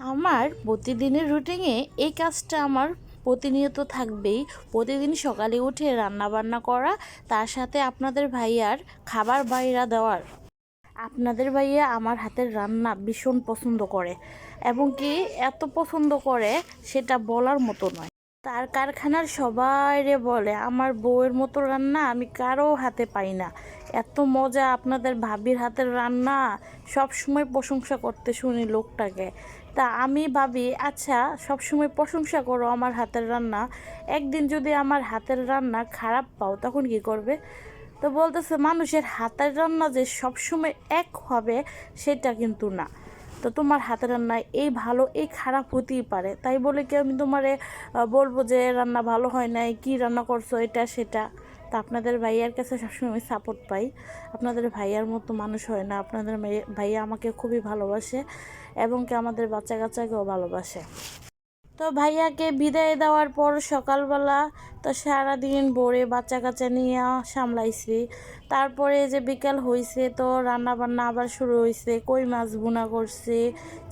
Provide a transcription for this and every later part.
আমার প্রতিদিনের রুটিনে এই কাজটা আমার প্রতিনিয়ত থাকবেই। প্রতিদিন সকালে উঠে রান্না বান্না করা, তার সাথে আপনাদের ভাইয়ার খাবার বাইরা দেওয়ার। আপনাদের ভাইয়া আমার হাতের রান্না ভীষণ পছন্দ করে এবং কি এত পছন্দ করে সেটা বলার মতো নয়। তার কারখানার সবাইরে বলে, আমার বউয়ের মতো রান্না আমি কারও হাতে পাই না। এত মজা আপনাদের ভাবির হাতের রান্না। সব সময় প্রশংসা করতে শুনি লোকটাকে। তা আমি ভাবি আচ্ছা সব সময় প্রশংসা করো আমার হাতের রান্না। একদিন যদি আমার হাতের রান্না খারাপ পাও, তখন কি করবে? তো বলতেছে, মানুষের হাতের রান্না যে সবসময় এক হবে, সেটা কিন্তু না। তো তোমার হাতের রান্না এই ভালো, এই খারাপ হতেই পারে। তাই বলে কি আমি তোমারে বলব যে রান্না ভালো হয় নাই, কি রান্না করছ, এটা, সেটা? তা আপনাদের ভাইয়ার কাছে সবসময় আমি সাপোর্ট পাই। আপনাদের ভাইয়ার মতো মানুষ হয় না। আপনাদের ভাইয়া- ভাইয়া আমাকে খুবই ভালোবাসে এবং কি আমাদের বাচ্চা কাচ্চাকেও ভালোবাসে। তো ভাইয়াকে বিদায় দেওয়ার পর সকালবেলা তো সারাদিন ভোরে বাচ্চা কাচ্চা নিয়ে সামলাইছি। তারপরে যে বিকাল হয়েছে তো রান্না বান্না আবার শুরু হয়েছে কই মাছ ভুনা করছি,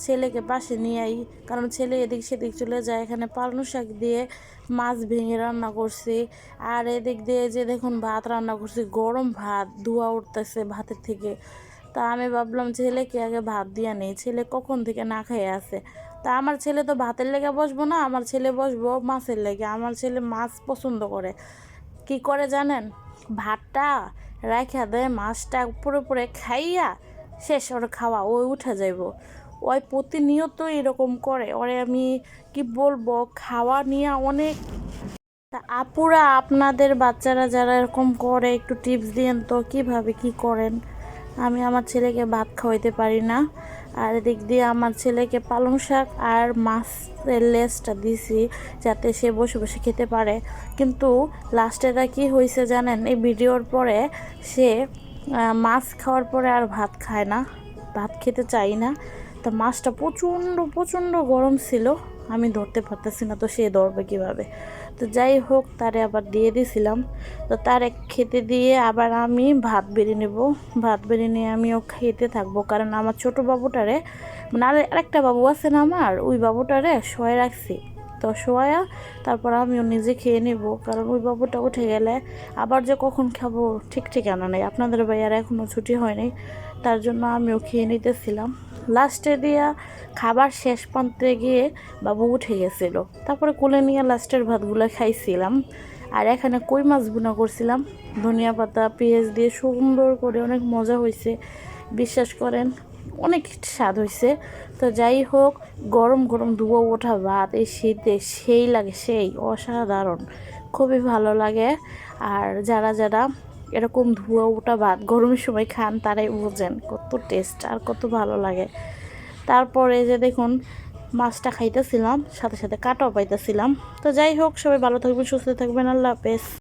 ছেলেকে পাশে নিয়ে আই, কারণ ছেলে এদিক সেদিক চলে যায়, এখানে পালং শাক দিয়ে মাছ ভেঙে রান্না করছি। আর এদিক দিয়ে যে দেখুন ভাত রান্না করছি, গরম ভাত, ধোয়া উঠতেছে ভাতের থেকে। তা আমি ভাবলাম, ছেলেকে আগে ভাত দিয়া নেই, ছেলে কখন থেকে না খেয়ে আছে? তা আমার ছেলে তো ভাতের লেগে বসবো না, আমার ছেলে বসবো মাছের লেগে। আমার ছেলে মাছ পছন্দ করে। কি করে জানেন? ভাতটা রাখা দেয় মাছটা উপরে উপরে খাইয়া শেষ, ওর খাওয়া, ওই উঠে যাইব। ওই প্রতিনিয়ত এরকম করে। ওরে আমি কি বলব, খাওয়া নিয়ে অনেক। তা আপুরা, আপনাদের বাচ্চারা যারা এরকম করে, একটু টিপস দিয়েন তো, কীভাবে কি করেন? আমি আমার ছেলেকে ভাত খাওয়াইতে পারি না। আর এদিক দিয়ে আমার ছেলেকে পালং শাক আর মাছের লেসটা দিছি যাতে সে বসে বসে খেতে পারে। কিন্তু লাস্টে তা কী হয়েছে জানেন? এই ভিডিওর পরে সে মাছ খাওয়ার পরে আর ভাত খায় না। ভাত খেতে চাই না। তা মাছটা প্রচণ্ড প্রচণ্ড গরম ছিল। আমি ধরতে পারতেছি না তো সে ধরবে কীভাবে। তো যাই হোক, তারে আবার দিয়ে দিয়েছিলাম তো তার এক খেতে দিয়ে আবার আমি ভাত বেড়ে নেব। ভাত বেড়ে নিয়ে আমিও খেতে থাকব। কারণ আমার ছোট বাবুটারে মানে আর আরেকটা বাবু আছে না আমার, ওই বাবুটারে শোয়ে রাখছি। তো শোয়া, তারপর আমিও নিজে খেয়ে নেব। কারণ ওই বাবুটা উঠে গেলে আবার যে কখন খাব ঠিক ঠিকানা নেই। আপনাদের ভাইয়ার এখনও ছুটি হয়নি, তার জন্য আমিও খেয়ে নিতেছিলাম। লাস্টে দিয়া খাবার শেষ প্রান্তে গিয়ে বাবু উঠে গেছিল। তারপরে কোলে নিয়ে লাস্টের ভাতগুলো খাইছিলাম। আর এখানে কই মাছ বুনা করছিলাম? ধনিয়া পাতা, পেঁয়াজ দিয়ে সুন্দর করে অনেক মজা হয়েছে বিশ্বাস করেন, অনেক স্বাদ হয়েছে তো যাই হোক, গরম গরম ধুয়ো ওঠা ভাত, এই শীতে সেই লাগে, সেই অসাধারণ। খুবই ভালো লাগে। আর যারা যারা এরকম ধোয়া ওটা ভাত গরমের সময় খান, তারাই বোঝেন কত টেস্ট আর কত ভালো লাগে। তারপরে যে দেখুন, মাছটা খাইতেছিলাম, সাথে সাথে কাটাও পাইতেছিলাম। তো যাই হোক, সবাই ভালো থাকবেন, সুস্থ থাকবেন, আল্লাহ হাফেজ।